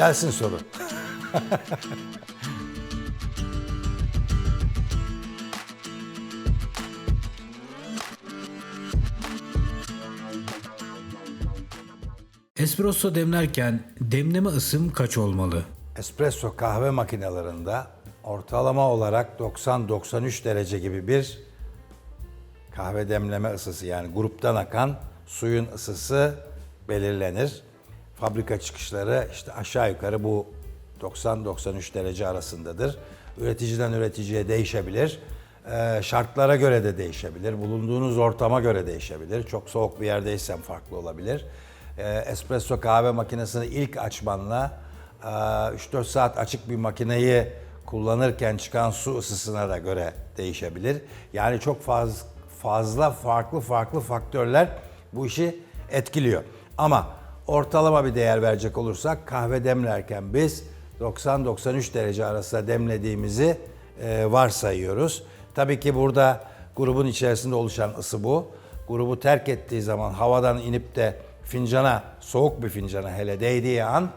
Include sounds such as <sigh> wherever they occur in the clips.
Gelsin soru. <laughs> Espresso demlerken demleme ısım kaç olmalı? Espresso kahve makinelerinde ortalama olarak 90-93 derece gibi bir kahve demleme ısısı yani gruptan akan suyun ısısı belirlenir. Fabrika çıkışları işte aşağı yukarı bu 90-93 derece arasındadır. Üreticiden üreticiye değişebilir. Ee, şartlara göre de değişebilir. Bulunduğunuz ortama göre değişebilir. Çok soğuk bir yerdeysen farklı olabilir. Ee, espresso kahve makinesini ilk açmanla e, 3-4 saat açık bir makineyi kullanırken çıkan su ısısına da göre değişebilir. Yani çok faz, fazla farklı farklı faktörler bu işi etkiliyor. Ama ortalama bir değer verecek olursak kahve demlerken biz 90-93 derece arasında demlediğimizi e, varsayıyoruz. Tabii ki burada grubun içerisinde oluşan ısı bu. Grubu terk ettiği zaman havadan inip de fincana, soğuk bir fincana hele değdiği an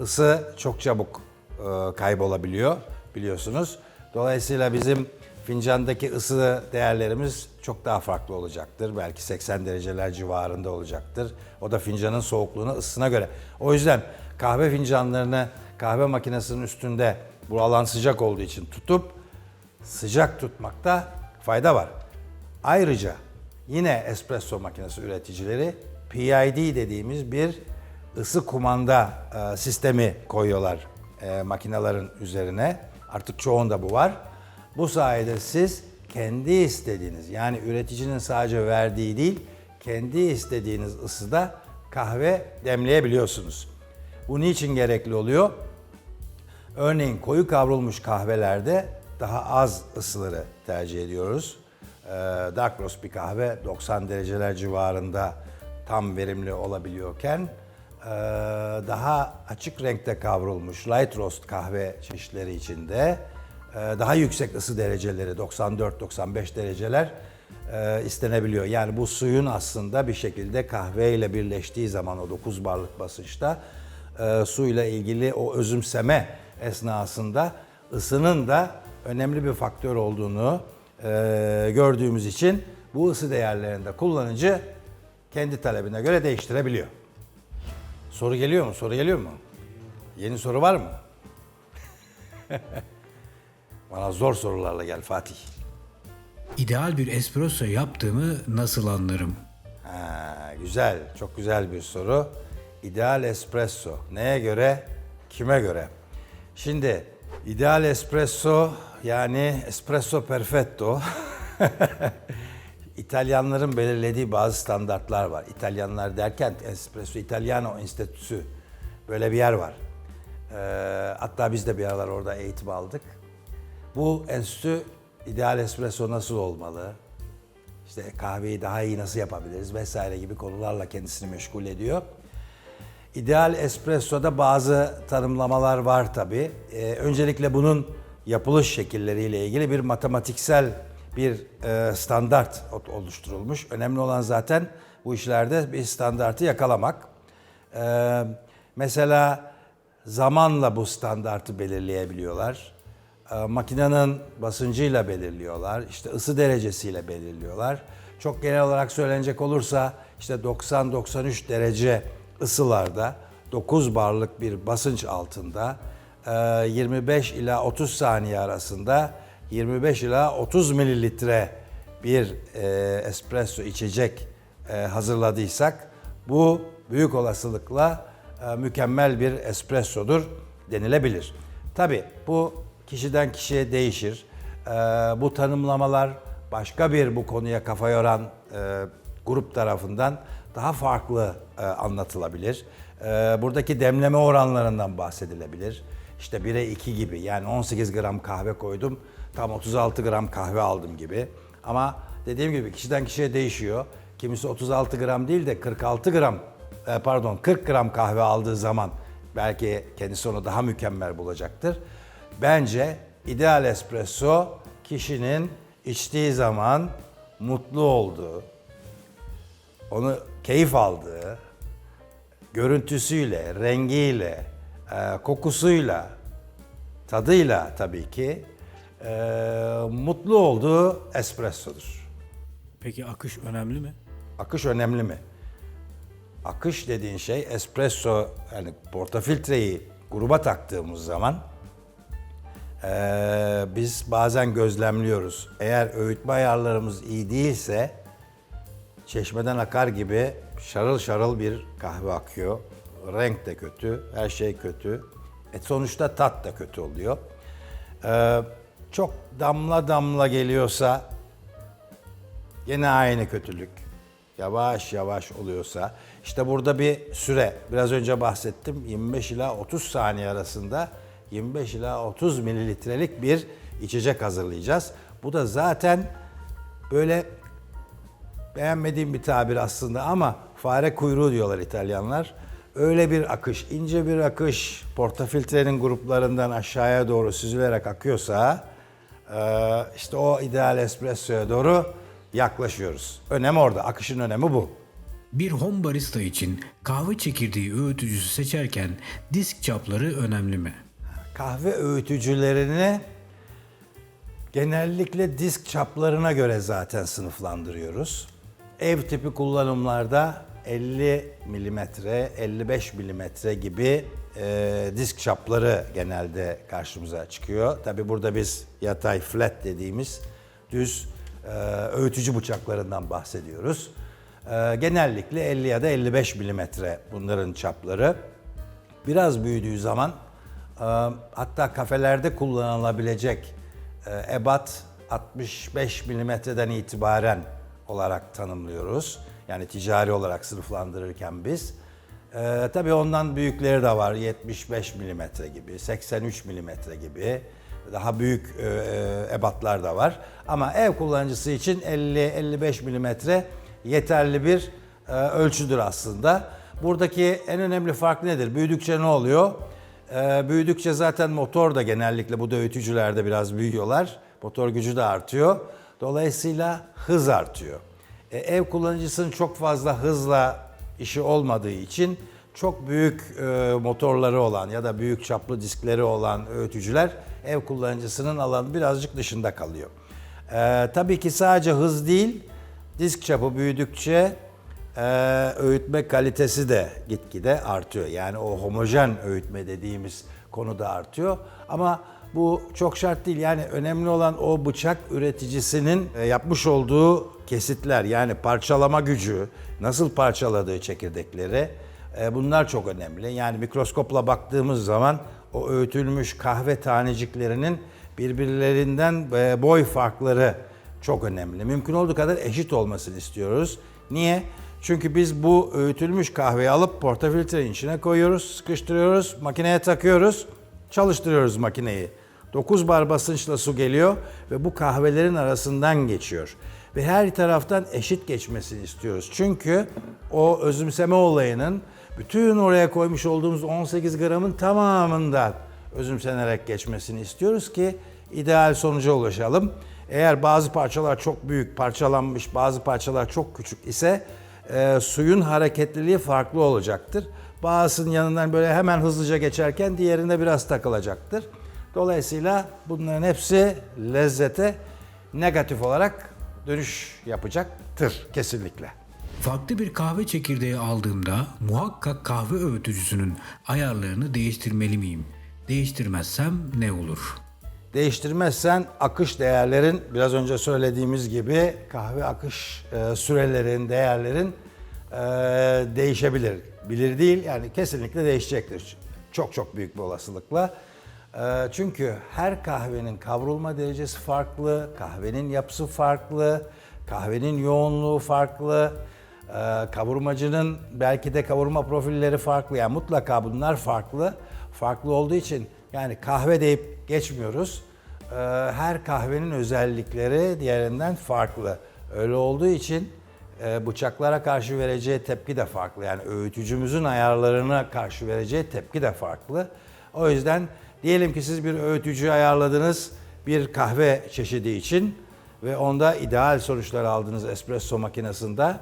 ısı çok çabuk e, kaybolabiliyor biliyorsunuz. Dolayısıyla bizim fincandaki ısı değerlerimiz çok daha farklı olacaktır. Belki 80 dereceler civarında olacaktır. O da fincanın soğukluğuna, ısısına göre. O yüzden kahve fincanlarını kahve makinesinin üstünde bu alan sıcak olduğu için tutup sıcak tutmakta fayda var. Ayrıca yine espresso makinesi üreticileri PID dediğimiz bir ısı kumanda e, sistemi koyuyorlar e, makinelerin üzerine. Artık çoğunda bu var. Bu sayede siz kendi istediğiniz yani üreticinin sadece verdiği değil kendi istediğiniz ısıda kahve demleyebiliyorsunuz. Bu niçin gerekli oluyor? Örneğin koyu kavrulmuş kahvelerde daha az ısıları tercih ediyoruz. Ee, Dark roast bir kahve 90 dereceler civarında tam verimli olabiliyorken ee, daha açık renkte kavrulmuş light roast kahve çeşitleri içinde daha yüksek ısı dereceleri 94-95 dereceler e, istenebiliyor. Yani bu suyun aslında bir şekilde kahve ile birleştiği zaman o 9 barlık basınçta e, suyla ilgili o özümseme esnasında ısının da önemli bir faktör olduğunu e, gördüğümüz için bu ısı değerlerinde kullanıcı kendi talebine göre değiştirebiliyor. Soru geliyor mu? Soru geliyor mu? Yeni soru var mı? <laughs> Bana zor sorularla gel Fatih. İdeal bir espresso yaptığımı nasıl anlarım? Ha, güzel, çok güzel bir soru. İdeal espresso. Neye göre, kime göre? Şimdi ideal espresso yani espresso perfetto <laughs> İtalyanların belirlediği bazı standartlar var. İtalyanlar derken Espresso Italiano Enstitüsü böyle bir yer var. Ee, hatta biz de bir aralar orada eğitim aldık. Bu enstitü ideal espresso nasıl olmalı? İşte kahveyi daha iyi nasıl yapabiliriz vesaire gibi konularla kendisini meşgul ediyor. İdeal espressoda bazı tanımlamalar var tabii. Ee, öncelikle bunun yapılış şekilleriyle ilgili bir matematiksel bir e, standart oluşturulmuş. Önemli olan zaten bu işlerde bir standartı yakalamak. Ee, mesela zamanla bu standartı belirleyebiliyorlar. Ee, makinenin basıncıyla belirliyorlar. İşte ısı derecesiyle belirliyorlar. Çok genel olarak söylenecek olursa işte 90-93 derece ısılarda 9 barlık bir basınç altında e, 25 ila 30 saniye arasında 25 ila 30 mililitre bir e, espresso içecek e, hazırladıysak bu büyük olasılıkla e, mükemmel bir espressodur denilebilir. Tabi bu kişiden kişiye değişir. E, bu tanımlamalar başka bir bu konuya kafa yoran e, grup tarafından daha farklı e, anlatılabilir. E, buradaki demleme oranlarından bahsedilebilir. İşte 1'e 2 gibi yani 18 gram kahve koydum tam 36 gram kahve aldım gibi. Ama dediğim gibi kişiden kişiye değişiyor. Kimisi 36 gram değil de 46 gram e, pardon 40 gram kahve aldığı zaman belki kendisi onu daha mükemmel bulacaktır. Bence ideal espresso kişinin içtiği zaman mutlu olduğu, onu keyif aldığı, görüntüsüyle, rengiyle, e, kokusuyla, tadıyla tabii ki e, mutlu olduğu espressodur. Peki akış önemli mi? Akış önemli mi? Akış dediğin şey espresso yani portafiltreyi gruba taktığımız zaman eee, biz bazen gözlemliyoruz. Eğer öğütme ayarlarımız iyi değilse çeşmeden akar gibi şarıl şarıl bir kahve akıyor. Renk de kötü, her şey kötü. E sonuçta tat da kötü oluyor. Eee, çok damla damla geliyorsa Yine aynı kötülük. Yavaş yavaş oluyorsa işte burada bir süre biraz önce bahsettim 25 ila 30 saniye arasında 25 ila 30 mililitrelik bir içecek hazırlayacağız. Bu da zaten böyle beğenmediğim bir tabir aslında ama fare kuyruğu diyorlar İtalyanlar. Öyle bir akış, ince bir akış portafiltrenin gruplarından aşağıya doğru süzülerek akıyorsa eee, işte o ideal espressoya doğru yaklaşıyoruz. Önem orada, akışın önemi bu. Bir home barista için kahve çekirdeği öğütücüsü seçerken disk çapları önemli mi? Kahve öğütücülerini genellikle disk çaplarına göre zaten sınıflandırıyoruz. Ev tipi kullanımlarda 50 milimetre, 55 milimetre gibi e, disk çapları genelde karşımıza çıkıyor. Tabi burada biz yatay flat dediğimiz düz e, öğütücü bıçaklarından bahsediyoruz. E, genellikle 50 ya da 55 milimetre bunların çapları. Biraz büyüdüğü zaman hatta kafelerde kullanılabilecek ebat 65 milimetreden itibaren olarak tanımlıyoruz. Yani ticari olarak sınıflandırırken biz. E, tabii ondan büyükleri de var. 75 milimetre gibi, 83 milimetre gibi daha büyük e, ebatlar da var. Ama ev kullanıcısı için 50-55 milimetre yeterli bir e, ölçüdür aslında. Buradaki en önemli fark nedir? Büyüdükçe ne oluyor? Ee, büyüdükçe zaten motor da genellikle bu da biraz büyüyorlar. Motor gücü de artıyor. Dolayısıyla hız artıyor. E, ev kullanıcısının çok fazla hızla işi olmadığı için çok büyük e, motorları olan ya da büyük çaplı diskleri olan öğütücüler ev kullanıcısının alanı birazcık dışında kalıyor. E, tabii ki sadece hız değil, disk çapı büyüdükçe ee, öğütme kalitesi de gitgide artıyor. Yani o homojen öğütme dediğimiz konu da artıyor. Ama bu çok şart değil. Yani önemli olan o bıçak üreticisinin e, yapmış olduğu kesitler yani parçalama gücü, nasıl parçaladığı çekirdekleri e, bunlar çok önemli. Yani mikroskopla baktığımız zaman o öğütülmüş kahve taneciklerinin birbirlerinden e, boy farkları çok önemli. Mümkün olduğu kadar eşit olmasını istiyoruz. Niye? Çünkü biz bu öğütülmüş kahveyi alıp portafiltrenin içine koyuyoruz, sıkıştırıyoruz, makineye takıyoruz, çalıştırıyoruz makineyi. 9 bar basınçla su geliyor ve bu kahvelerin arasından geçiyor. Ve her taraftan eşit geçmesini istiyoruz. Çünkü o özümseme olayının bütün oraya koymuş olduğumuz 18 gramın tamamından özümsenerek geçmesini istiyoruz ki ideal sonuca ulaşalım. Eğer bazı parçalar çok büyük parçalanmış, bazı parçalar çok küçük ise e, suyun hareketliliği farklı olacaktır. Bazısının yanından böyle hemen hızlıca geçerken diğerine biraz takılacaktır. Dolayısıyla bunların hepsi lezzete negatif olarak dönüş yapacaktır kesinlikle. Farklı bir kahve çekirdeği aldığımda muhakkak kahve öğütücüsünün ayarlarını değiştirmeli miyim? Değiştirmezsem ne olur? Değiştirmezsen akış değerlerin biraz önce söylediğimiz gibi kahve akış e, sürelerin, değerlerin e, değişebilir. Bilir değil yani kesinlikle değişecektir. Çok çok büyük bir olasılıkla. E, çünkü her kahvenin kavrulma derecesi farklı, kahvenin yapısı farklı, kahvenin yoğunluğu farklı. e, kavurmacının belki de kavurma profilleri farklı. Yani mutlaka bunlar farklı. Farklı olduğu için yani kahve deyip geçmiyoruz. Ee, Her kahvenin özellikleri diğerinden farklı. Öyle olduğu için e, bıçaklara karşı vereceği tepki de farklı. Yani öğütücümüzün ayarlarına karşı vereceği tepki de farklı. O yüzden diyelim ki siz bir öğütücü ayarladınız bir kahve çeşidi için ve onda ideal sonuçlar aldınız espresso makinesinde.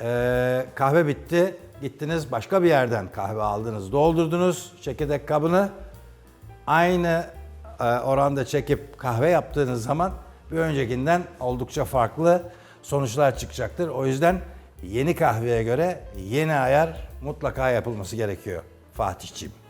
Ee, kahve bitti, gittiniz başka bir yerden kahve aldınız, doldurdunuz çekirdek kabını. Aynı e, oranda çekip kahve yaptığınız zaman bir öncekinden oldukça farklı sonuçlar çıkacaktır. O yüzden yeni kahveye göre yeni ayar mutlaka yapılması gerekiyor Fatihciğim.